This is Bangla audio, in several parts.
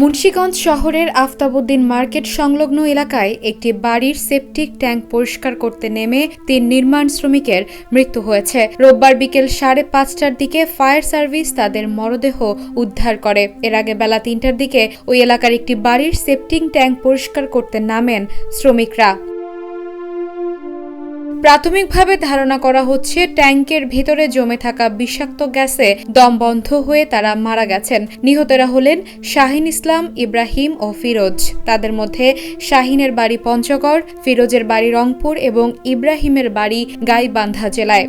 মুন্সীগঞ্জ শহরের আফতাবুদ্দিন মার্কেট সংলগ্ন এলাকায় একটি বাড়ির সেপটিক ট্যাঙ্ক পরিষ্কার করতে নেমে তিন নির্মাণ শ্রমিকের মৃত্যু হয়েছে। রোববার বিকেল সাড়ে পাঁচটার দিকে ফায়ার সার্ভিস তাদের মরদেহ উদ্ধার করে। এর আগে বেলা তিনটার দিকে ওই এলাকার একটি বাড়ির সেপটিক ট্যাঙ্ক পরিষ্কার করতে নামেন শ্রমিকরা। প্রাথমিকভাবে ধারণা করা হচ্ছে ট্যাঙ্কের ভেতরে জমে থাকা বিষাক্ত গ্যাসে দম বন্ধ হয়ে তারা মারা গেছেন। নিহতরা হলেন শাহিন ইসলাম, ইব্রাহিম ও ফিরোজ। তাদের মধ্যে শাহিনের বাড়ি পঞ্চগড়, ফিরোজের বাড়ি রংপুর এবং ইব্রাহিমের বাড়ি গাইবান্ধা জেলায়।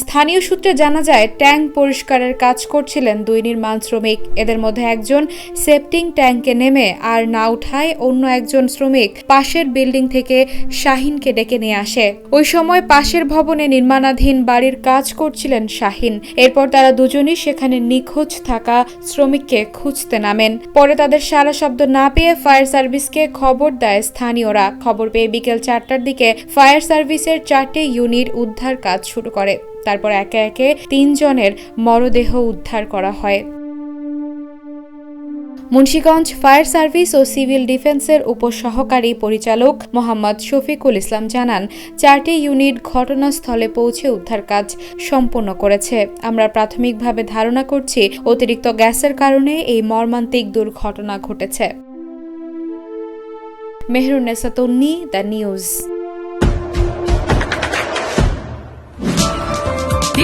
স্থানীয় সূত্রে জানা যায়, ট্যাঙ্ক পরিষ্কারের কাজ করছিলেন দুই নির্মাণ শ্রমিক। এদের মধ্যে একজন সেপটিং ট্যাঙ্কে নেমে আর না উঠায় অন্য একজন শ্রমিক পাশের বিল্ডিং থেকে শাহিনকে ডেকে নিয়ে আসে। ওই সময় পাশের ভবনে নির্মাণাধীন বাড়ির কাজ করছিলেন শাহিন। এরপর তারা দুজনই সেখানে নিখোঁজ থাকা শ্রমিককে খুঁজতে নামেন। পরে তাদের সারা শব্দ না পেয়ে ফায়ার সার্ভিসকে খবর দেয় স্থানীয়রা। খবর পেয়ে বিকেল চারটার দিকে ফায়ার সার্ভিসের চারটে ইউনিট উদ্ধার কাজ শুরু করে। তারপর একে একে তিনজনের মরদেহ উদ্ধার করা হয়। মুন্সীগঞ্জ ফায়ার সার্ভিস ও সিভিল ডিফেন্সের উপসহকারী পরিচালক মোহাম্মদ শফিকুল ইসলাম জানান, চারটি ইউনিট ঘটনাস্থলে পৌঁছে উদ্ধার কাজ সম্পন্ন করেছে। আমরা প্রাথমিকভাবে ধারণা করছি, অতিরিক্ত গ্যাসের কারণে এই মর্মান্তিক দুর্ঘটনা ঘটেছে। Mehrunnesa Tonni the news.